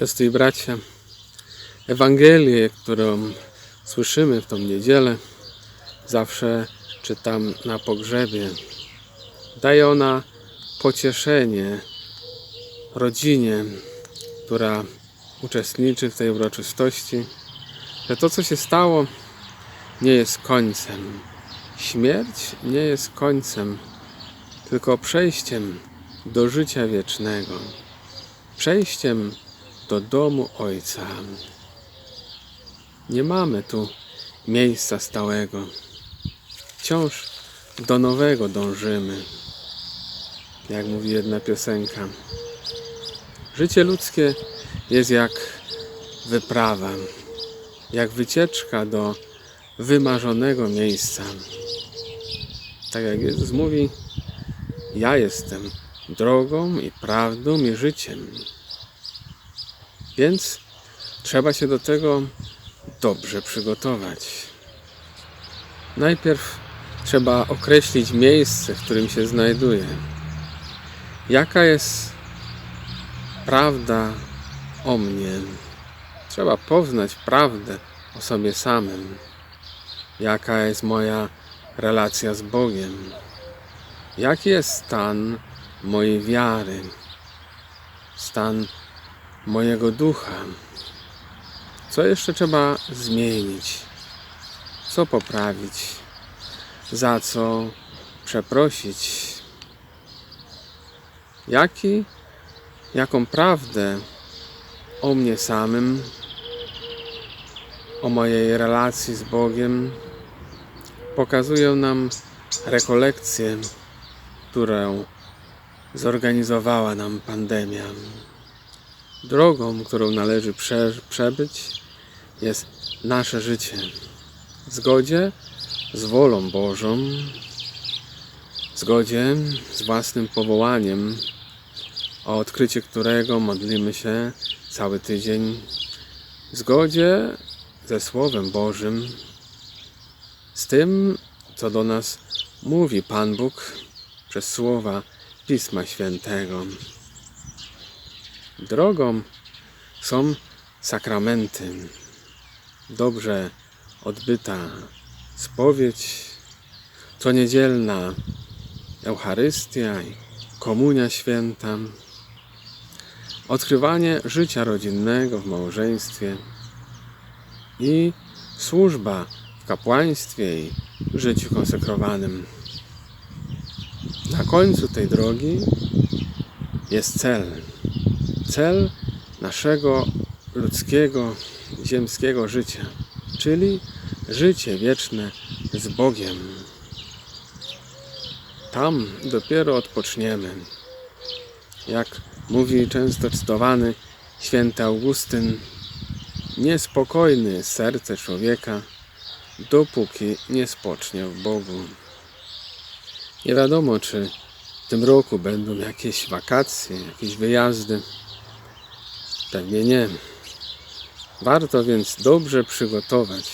Siostry i bracia, Ewangelię, którą słyszymy w tą niedzielę, zawsze czytam na pogrzebie. Daje ona pocieszenie rodzinie, która uczestniczy w tej uroczystości, że to, co się stało, nie jest końcem. Śmierć nie jest końcem, tylko przejściem do życia wiecznego, przejściem do domu Ojca. Nie mamy tu miejsca stałego. Wciąż do nowego dążymy. Jak mówi jedna piosenka. Życie ludzkie jest jak wyprawa, jak wycieczka do wymarzonego miejsca. Tak jak Jezus mówi, ja jestem drogą i prawdą i życiem. Więc trzeba się do tego dobrze przygotować. Najpierw trzeba określić miejsce, w którym się znajduje. Jaka jest prawda o mnie? Trzeba poznać prawdę o sobie samym. Jaka jest moja relacja z Bogiem? Jaki jest stan mojej wiary? Stan mojego ducha? Co jeszcze trzeba zmienić? Co poprawić? Za co przeprosić? Jaki, jaką prawdę o mnie samym, o mojej relacji z Bogiem pokazują nam rekolekcje, którą zorganizowała nam pandemia. Drogą, którą należy prze, przebyć, jest nasze życie w zgodzie z wolą Bożą, w zgodzie z własnym powołaniem, o odkrycie którego modlimy się cały tydzień, w zgodzie ze Słowem Bożym, z tym, co do nas mówi Pan Bóg przez słowa Pisma Świętego. Drogą są sakramenty, dobrze odbyta spowiedź, co niedzielna Eucharystia i Komunia Święta, odkrywanie życia rodzinnego w małżeństwie i służba w kapłaństwie i życiu konsekrowanym. Na końcu tej drogi jest cel. Cel naszego ludzkiego, ziemskiego życia, czyli życie wieczne z Bogiem. Tam dopiero odpoczniemy. Jak mówi często cytowany święty Augustyn, niespokojny serce człowieka, dopóki nie spocznie w Bogu. Nie wiadomo, czy w tym roku będą jakieś wakacje, jakieś wyjazdy. Pewnie nie. Warto więc dobrze przygotować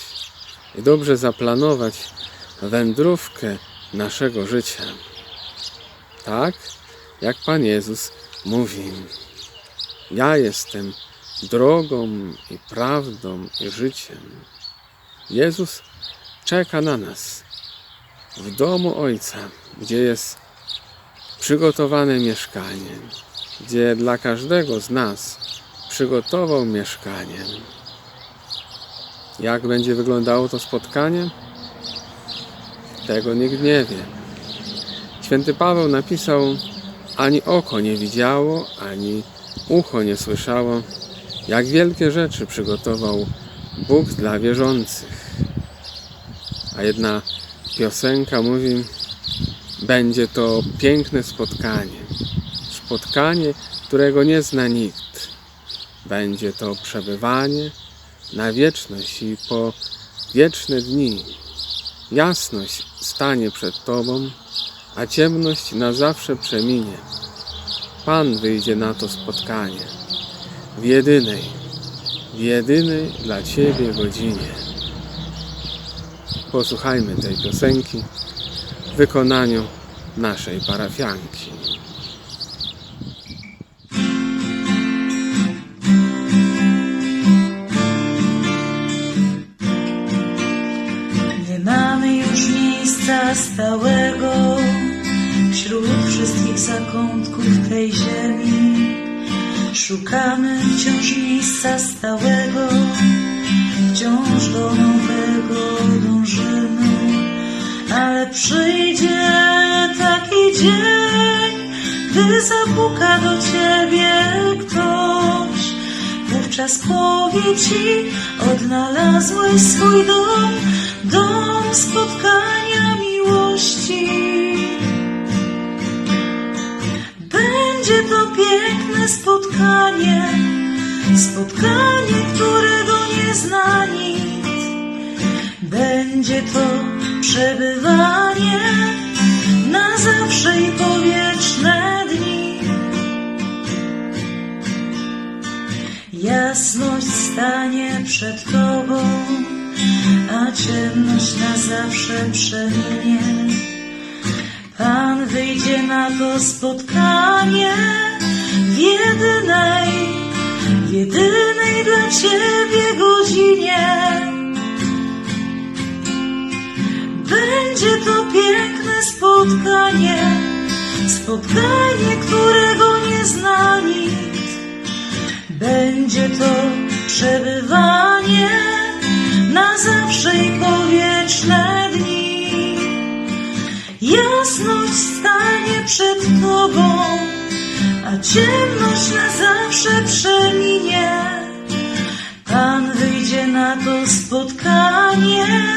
i dobrze zaplanować wędrówkę naszego życia. Tak, jak Pan Jezus mówi. Ja jestem drogą i prawdą i życiem. Jezus czeka na nas w domu Ojca, gdzie jest przygotowane mieszkanie, gdzie dla każdego z nas przygotował mieszkanie. Jak będzie wyglądało to spotkanie? Tego nikt nie wie. Święty Paweł napisał: Ani oko nie widziało, ani ucho nie słyszało, jak wielkie rzeczy przygotował Bóg dla wierzących. A jedna piosenka mówi: Będzie to piękne spotkanie. Spotkanie, którego nie zna nikt. Będzie to przebywanie na wieczność i po wieczne dni. Jasność stanie przed Tobą, a ciemność na zawsze przeminie. Pan wyjdzie na to spotkanie w jedynej, w jedynej dla Ciebie godzinie. Posłuchajmy tej piosenki w wykonaniu naszej parafianki. Stałego wśród wszystkich zakątków tej ziemi. Szukamy wciąż miejsca stałego, wciąż do nowego dążymy, ale przyjdzie taki dzień, gdy zapuka do ciebie ktoś. Wówczas powie ci, odnalazłeś swój dom, dom spotkania Będzie to piękne spotkanie, spotkanie, którego nie zna nikt. Będzie to przebywanie na zawsze i powieczne dni. Jasność stanie przed Tobą, a ciemność na zawsze przeminie. Wyjdzie na to spotkanie w jedynej, w jedynej dla Ciebie godzinie. Będzie to piękne spotkanie, spotkanie, którego nie zna nikt. Będzie to przebywanie na zawsze i powieczne. Jasność stanie przed Tobą, a ciemność na zawsze przeminie. Pan wyjdzie na to spotkanie